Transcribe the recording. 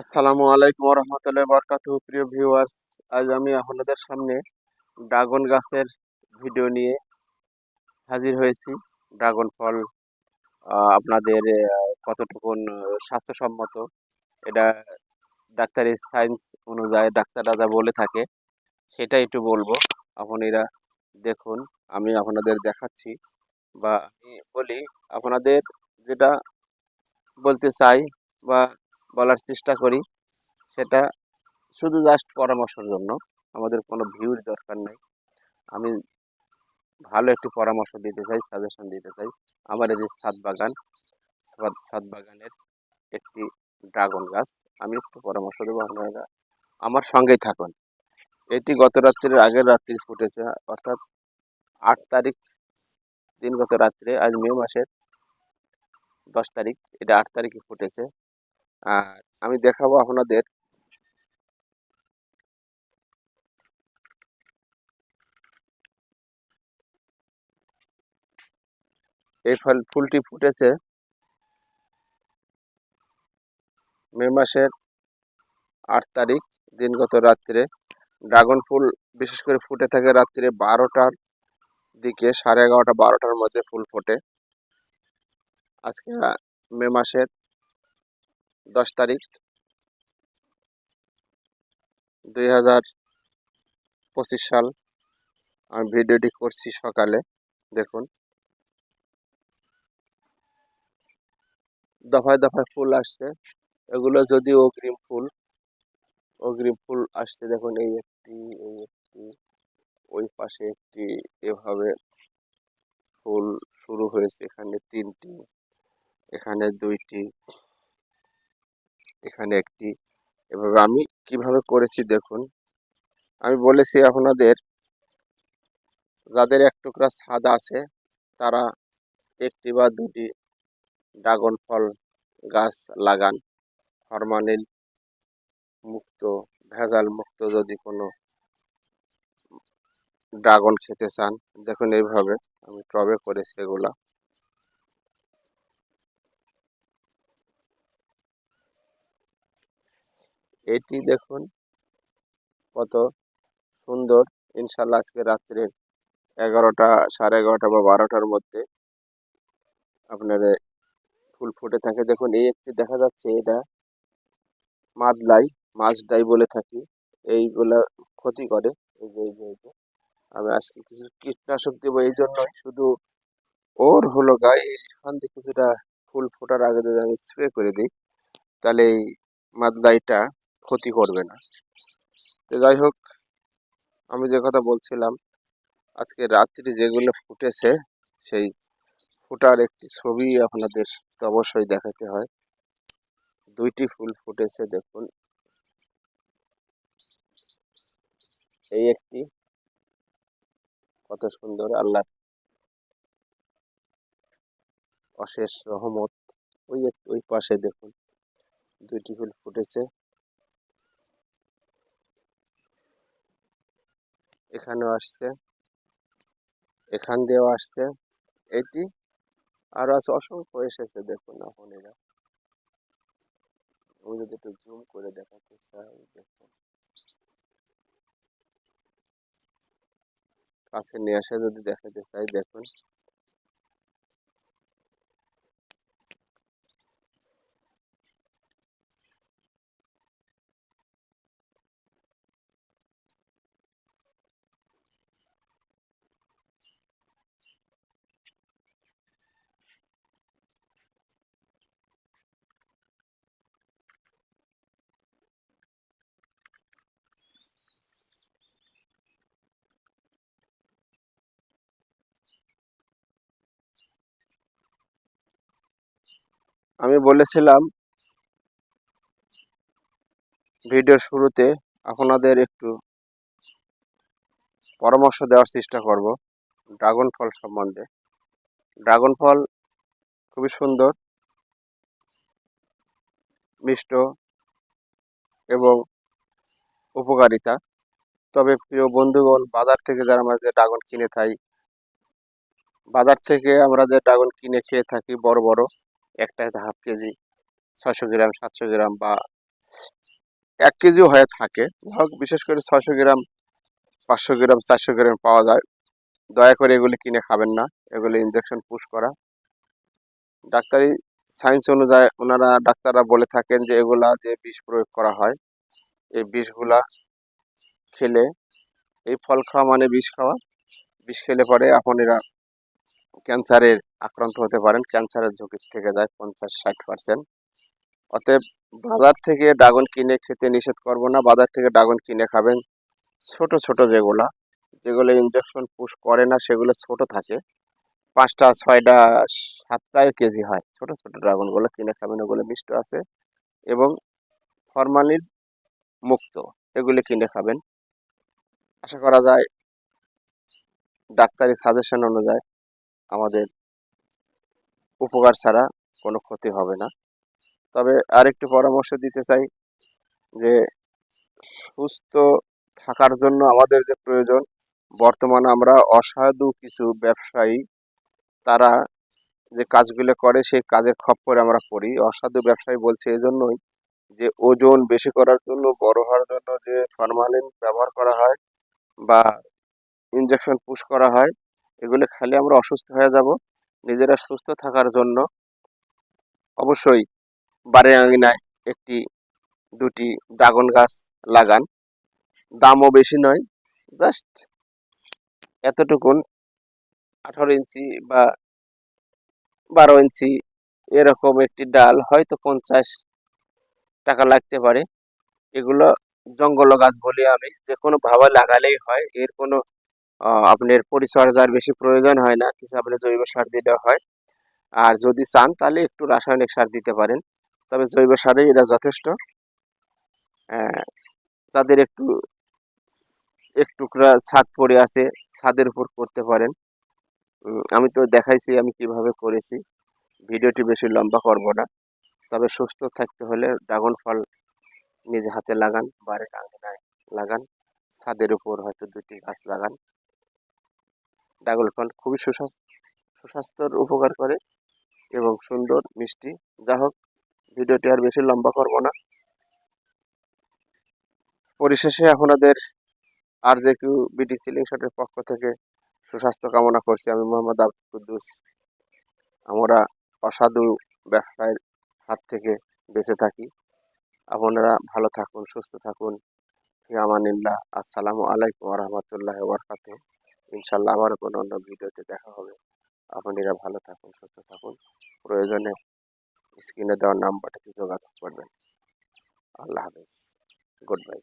আসসালামু আলাইকুম রহমতুল্লাহ বরকাতু প্রিয় ভিউয়ার্স আজ আমি আপনাদের সামনে ড্রাগন গাছের ভিডিও নিয়ে হাজির হয়েছি। ড্রাগন ফল আপনাদের কতটুকুন স্বাস্থ্যসম্মত, এটা ডাক্তারি সায়েন্স অনুযায়ী ডাক্তাররা যা বলে থাকে সেটা একটু বলব। আপনারা দেখুন, আমি আপনাদের দেখাচ্ছি বা আমি বলি, আপনাদের যেটা বলতে চাই বা বলার চেষ্টা করি। সেটা শুধু জাস্ট পরামর্শের জন্য। আমাদের কোনো ভিউর দরকার নেই। আমি ভালো একটি পরামর্শ দিতে চাই সাজেশন দিতে চাই। আমার এই যে ছাদ বাগান, ছাদ- বাগানের একটি ড্রাগন গাছ, আমি একটু পরামর্শ দেবো আপনারা। আমার সঙ্গেই থাকুন। এটি গত রাত্রির আগের রাত্রি ফুটেছে, অর্থাৎ আট তারিখ, দিন গত রাত্রে, আজ মে মাসের দশ তারিখ, এটা আট তারিখে ফুটেছে। আর আমি দেখাবো আপনাদের। এই ফল, ফুলটি ফুটেছে। মে মাসের আট তারিখ, দিনগত রাত্রে। ড্রাগন ফুল বিশেষ করে ফুটে থাকে রাত্রে বারোটার দিকে, সাড়ে এগারোটা, বারোটার মধ্যে ফুল ফোটে। আজকে মে মাসের দশ তারিখ দুই হাজার পঁচিশ সাল। আমি ভিডিওটি করছি সকালে, দেখুন। দফায় দফায় ফুল আসছে। এগুলো যদি অগ্রিম ফুল অগ্রিম ফুল আসছে, দেখুন, এই একটি এই একটি, ওই পাশে একটি, এভাবে ফুল শুরু হয়েছে। এখানে তিনটি, এখানে দুইটি এখানে একটি। এভাবে আমি কীভাবে করেছি দেখুন। আমি বলেছি আপনাদের, যাদের এক টুকরা ছাদ আছে, তারা একটি বা দুটি ড্রাগন ফল গাছ লাগান। ফরমালিন মুক্ত, ভেজাল মুক্ত যদি কোনো ড্রাগন খেতে চান, দেখুন এইভাবে আমি টবে করেছি এগুলা এটি দেখুন কত সুন্দর। ইনশাল্লাহ আজকে রাত্রে এগারোটা, সাড়ে এগারোটা বা বারোটার মধ্যে আপনার ফুল ফুটে থাকে। দেখুন, এই একটি দেখা যাচ্ছে এটা মাদলাই মাছডাই বলে থাকি। এইগুলা ক্ষতি করে। এই যে এই যে এই যে। আমি আজকে কিছু কীটনাশক দেবো এই জন্যই। শুধু ওর হলো গায়ে এখান থেকে কিছুটা ফুল ফোটার আগে যদি আমি স্প্রে করে দিই, তাহলে এই মাদলাইটা ক্ষতি করবে না। তো যাই হোক, আমি যে কথা বলছিলাম, আজকে রাত্রি যেগুলো ফুটেছে, সেই ফুটার একটি ছবি আপনাদের অবশ্যই দেখাতে হয়। দুইটি ফুল ফুটেছে, দেখুন। এই একটি, কত সুন্দর আল্লাহ অশেষ রহমত। ওই ওই পাশে দেখুন, দুইটি ফুল ফুটেছে। এখানেও আসছে। এখান দিয়েও আসছে। এটি আরও আছে, অসংখ্য এসেছে, দেখুন এরা আমি যদি একটু জুম করে দেখাতে চাই, দেখুন। কাছে নিয়ে আসে যদি দেখাতে চাই, দেখুন। আমি বলেছিলাম ভিডিওর শুরুতে আপনাদের একটু পরামর্শ দেওয়ার চেষ্টা করব ড্রাগন ফল সম্বন্ধে। ড্রাগন ফল খুবই সুন্দর, মিষ্ট এবং উপকারিতা। তবে প্রিয় বন্ধুগণ, বাজার থেকে যারা যে ড্রাগন কিনে থাই বাজার থেকে আমরা যে ড্রাগন কিনে খেয়ে থাকি বড় বড় একটা হাফ কেজি ছশো গ্রাম, সাতশো গ্রাম বা এক কেজিও হয়ে থাকে। হোক বিশেষ করে ছয়শো গ্রাম, পাঁচশো গ্রাম, চারশো গ্রাম পাওয়া যায়। দয়া করে এগুলি কিনে খাবেন না। এগুলি ইনজেকশন পুশ করা। ডাক্তারি সায়েন্স অনুযায়ী ওনারা ডাক্তাররা বলে থাকেন যে, এগুলা যে বিষ প্রয়োগ করা হয়। এই বিষগুলা খেলে, এই ফল খাওয়া মানে বিষ খাওয়া। বিষ খেলে পরে আপনারা ক্যান্সারের আক্রান্ত হতে পারেন। ক্যান্সারের ঝুঁকি থেকে যায় পঞ্চাশ, ষাট পার্সেন্ট অতএব বাজার থেকে ড্রাগন কিনে খেতে নিষেধ করব না। বাজার থেকে ড্রাগন কিনে খাবেন ছোট ছোট যেগুলা, যেগুলো ইঞ্জেকশন পুশ করে না, সেগুলো ছোট থাকে। পাঁচটা, ছয়টা সাতটায় কেজি হয়। ছোট ছোট ড্রাগনগুলো কিনে খাবেন, ওগুলো মিষ্ট আছে এবং ফরমালিন মুক্ত, এগুলি কিনে খাবেন। আশা করা যায়, ডাক্তারি সাজেশন অনুযায়ী আমাদের উপকার ছাড়া কোনো ক্ষতি হবে না। তবে আরেকটু পরামর্শ দিতে চাই যে, সুস্থ থাকার জন্য আমাদের যে প্রয়োজন, বর্তমানে আমরা অসাধু কিছু ব্যবসায়ী, তারা যে কাজগুলো করে সেই কাজের খপ্পরে আমরা পড়ি। অসাধু ব্যবসায়ী বলছে এই জন্যই যে, ওজন বেশি করার জন্য, বড় হওয়ার জন্য যে ফরমালিন ব্যবহার করা হয় বা ইনজেকশন পুশ করা হয় এগুলো খেলে আমরা অসুস্থ হয়ে যাব। নিজেরা সুস্থ থাকার জন্য অবশ্যই বাড়ির আঙিনায় একটি, দুটি ড্রাগন গাছ লাগান। দামও বেশি নয়, জাস্ট এতটুকুন আঠারো ইঞ্চি বা বারো ইঞ্চি এরকম একটি ডাল হয়তো পঞ্চাশ টাকা লাগতে পারে। এগুলো জঙ্গল গাছ বলি আমি যে কোনো ভাবে লাগালেই হয়, এর কোনো আপনার পরিচর্যার বেশি প্রয়োজন হয় না, কিছু আপনি জৈব সার দিলে হয়। আর যদি চান, তাহলে একটু রাসায়নিক সার দিতে পারেন। তবে জৈব সারেই এটা যথেষ্ট। তাদের একটু একটুকরা ছাদ পড়ে আছে, ছাদের উপর করতে পারেন। আমি তো দেখাইছি, আমি কীভাবে করেছি। ভিডিওটি বেশি লম্বা করব না। তবে সুস্থ থাকতে হলে ড্রাগন ফল নিজে হাতে লাগান, বাড়ির আঙিনায় লাগান। ছাদের উপর হয়তো দুটি গাছ লাগান। ড্রাগন ফল খুবই সুস্বাস্থ্য সুস্বাস্থ্যর উপকার করে এবং সুন্দর, মিষ্টি। যা হোক, ভিডিওটি আর বেশি লম্বা করব না। পরিশেষে আপনাদের আর যে কেউ বিডি সিলিং শটের পক্ষ থেকে সুস্বাস্থ্য কামনা করছি। আমি মোহাম্মদ আব্দুল কুদ্দুস। আমরা অসাধু ব্যবসায়ের হাত থেকে বেঁচে থাকি। আপনারা ভালো থাকুন, সুস্থ থাকুন। ফিয়ামানিল্লাহ। আসসালামু আলাইকুম রহমতুল্লাহ বরকাত ইনশাল্লাহ আবার কোনো অন্য ভিডিওতে দেখা হবে। আপনারা ভালো থাকুন, সুস্থ থাকুন। প্রয়োজনে স্ক্রিনে দেওয়ার নাম্বারটিতে যোগাযোগ করবেন। আল্লাহ হাফেজ। Good bye